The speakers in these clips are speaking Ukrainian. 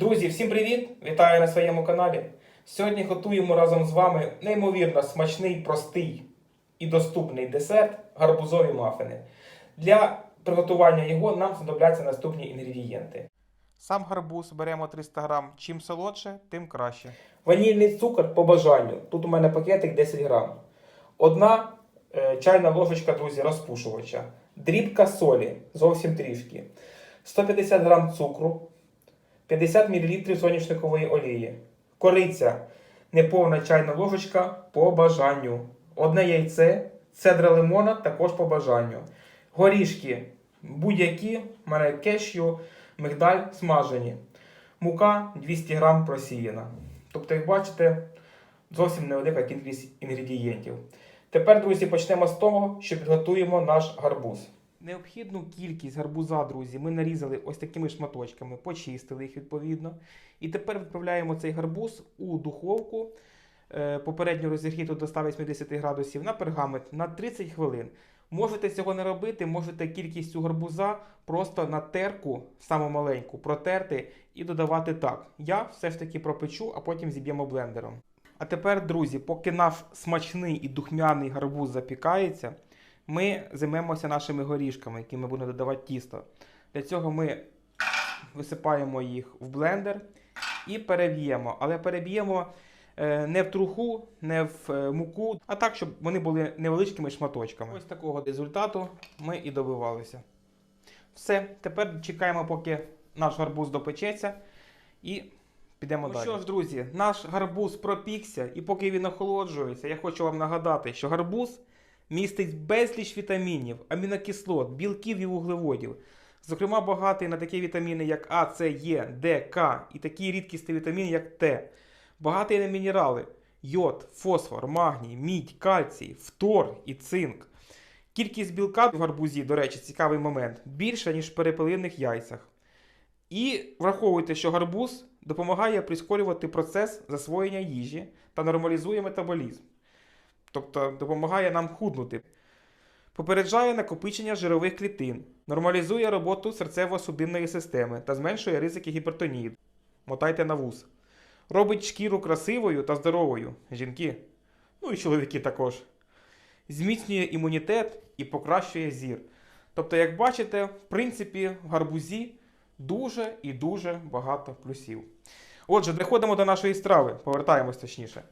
Друзі, всім привіт! Вітаю на своєму каналі. Сьогодні готуємо разом з вами неймовірно смачний, простий і доступний десерт гарбузові мафини. Для приготування його нам знадобляться наступні інгредієнти. Сам гарбуз беремо 300 грам. Чим солодше, тим краще. Ванільний цукор по бажанню. Тут у мене пакетик 10 грам. Одна е, чайна ложечка, друзі, розпушувача. Дрібка солі, зовсім трішки. 150 грам цукру. 50 мл соняшникової олії. Кориця. Неповна чайна ложечка по бажанню. Одне яйце, цедра лимона також по бажанню. Горішки будь-які, мене кешю, мигдаль смажені. Мука 200 грам просіяна. Тобто, як бачите, зовсім невелика кількість інгредієнтів. Тепер, друзі, почнемо з того, що підготуємо наш гарбуз. Необхідну кількість гарбуза, друзі, ми нарізали ось такими шматочками, почистили їх відповідно. І тепер відправляємо цей гарбуз у духовку, е, попередньо розігріту до 180 градусів на пергамент на 30 хвилин. Можете цього не робити, можете кількість цю гарбуза просто на терку, саму маленьку, протерти і додавати так. Я все ж таки пропечу, а потім зіб'ємо блендером. А тепер, друзі, поки наш смачний і духмяний гарбуз запікається, ми займемося нашими горішками, які ми будемо додавати тісто. Для цього ми висипаємо їх в блендер і переб'ємо. Але переб'ємо е, не в труху, не в е, муку, а так, щоб вони були невеличкими шматочками. Ось такого результату ми і добивалися. Все, тепер чекаємо, поки наш гарбуз допечеться, і підемо Ну далі. що Що ж, друзі, наш гарбуз пропікся, і поки він охолоджується, я хочу вам нагадати, що гарбуз містить безліч вітамінів, амінокислот, білків і вуглеводів. Зокрема, багатий на такі вітаміни, як А, С, Е, Д, К і такі рідкісні вітаміни, як Т. Багатий на мінерали, йод, фосфор, магній, мідь, кальцій, фтор і цинк. Кількість білка в гарбузі, до речі, цікавий момент, більша, ніж в перепелиних яйцях. І враховуйте, що гарбуз допомагає прискорювати процес засвоєння їжі та нормалізує метаболізм. Тобто допомагає нам худнути. Попереджає накопичення жирових клітин, нормалізує роботу серцево-судинної системи та зменшує ризики гіпертонії. Мотайте на вуз. Робить шкіру красивою та здоровою. Жінки. Ну і чоловіки також. Зміцнює імунітет і покращує зір. Тобто, як бачите, в принципі, в гарбузі дуже і дуже багато плюсів. Отже, доходимо до нашої страви, повертаємось точніше.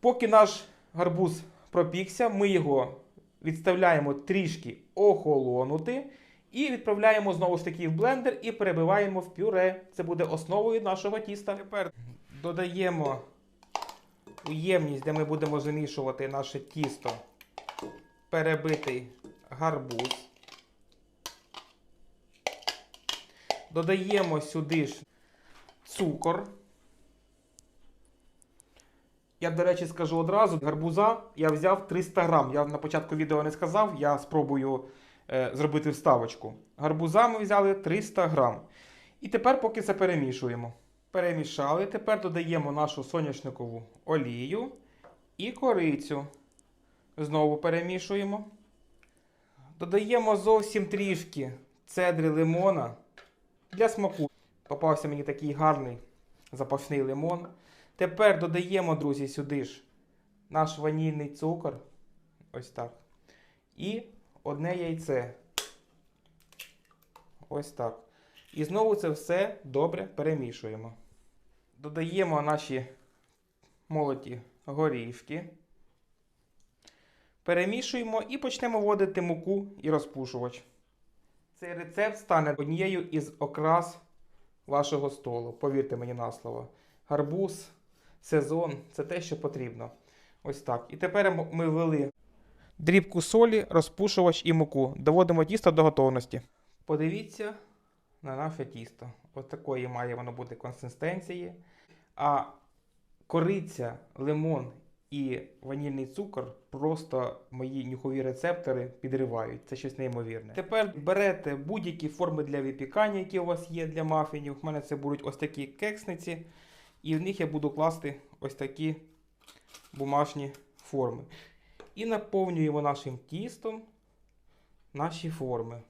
Поки наш гарбуз пропікся, ми його відставляємо трішки охолонути і відправляємо знову ж таки в блендер і перебиваємо в пюре. Це буде основою нашого тіста. Тепер додаємо у ємність, де ми будемо замішувати наше тісто, перебитий гарбуз. Додаємо сюди ж цукор. Я, до речі, скажу одразу, гарбуза я взяв 300 грам. Я на початку відео не сказав, я спробую е, зробити вставочку. Гарбуза ми взяли 300 грам. І тепер поки це перемішуємо. Перемішали, тепер додаємо нашу соняшникову олію і корицю. Знову перемішуємо. Додаємо зовсім трішки цедри лимона для смаку. Попався мені такий гарний запашний лимон. Тепер додаємо, друзі, сюди ж наш ванільний цукор. Ось так. І одне яйце. Ось так. І знову це все добре перемішуємо. Додаємо наші молоті горішки. Перемішуємо і почнемо вводити муку і розпушувач. Цей рецепт стане однією із окрас вашого столу. Повірте мені на слово. Гарбуз, сезон це те, що потрібно. Ось так. І тепер ми ввели дрібку солі, розпушувач і муку. Доводимо тісто до готовності. Подивіться на наше тісто. Ось такої має воно бути консистенції. А кориця, лимон і ванільний цукор просто мої нюхові рецептори підривають. Це щось неймовірне. Тепер берете будь-які форми для випікання, які у вас є для мафінів. У мене це будуть ось такі кексниці, і в них я буду класти ось такі бумажні форми. І наповнюємо нашим тістом наші форми.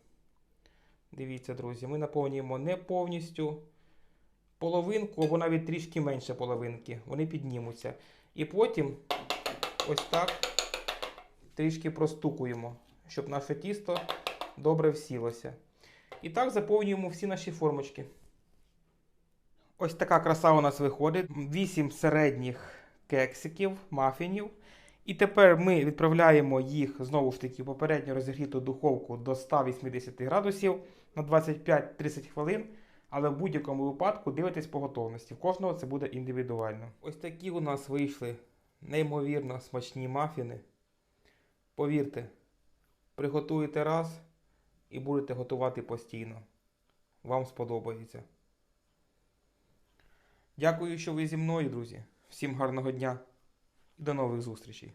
Дивіться, друзі, ми наповнюємо не повністю половинку або навіть трішки менше половинки. Вони піднімуться. І потім ось так трішки простукуємо, щоб наше тісто добре всілося. І так заповнюємо всі наші формочки. Ось така краса у нас виходить. 8 середніх кексиків, мафінів. І тепер ми відправляємо їх знову ж таки в попередньо розігріту духовку до 180 градусів на 25-30 хвилин. Але в будь-якому випадку дивитесь по готовності. В кожного це буде індивідуально. Ось такі у нас вийшли неймовірно смачні мафіни. Повірте, приготуєте раз і будете готувати постійно. Вам сподобається. Дякую, що ви зі мною, друзі. Всім гарного дня і до нових зустрічей.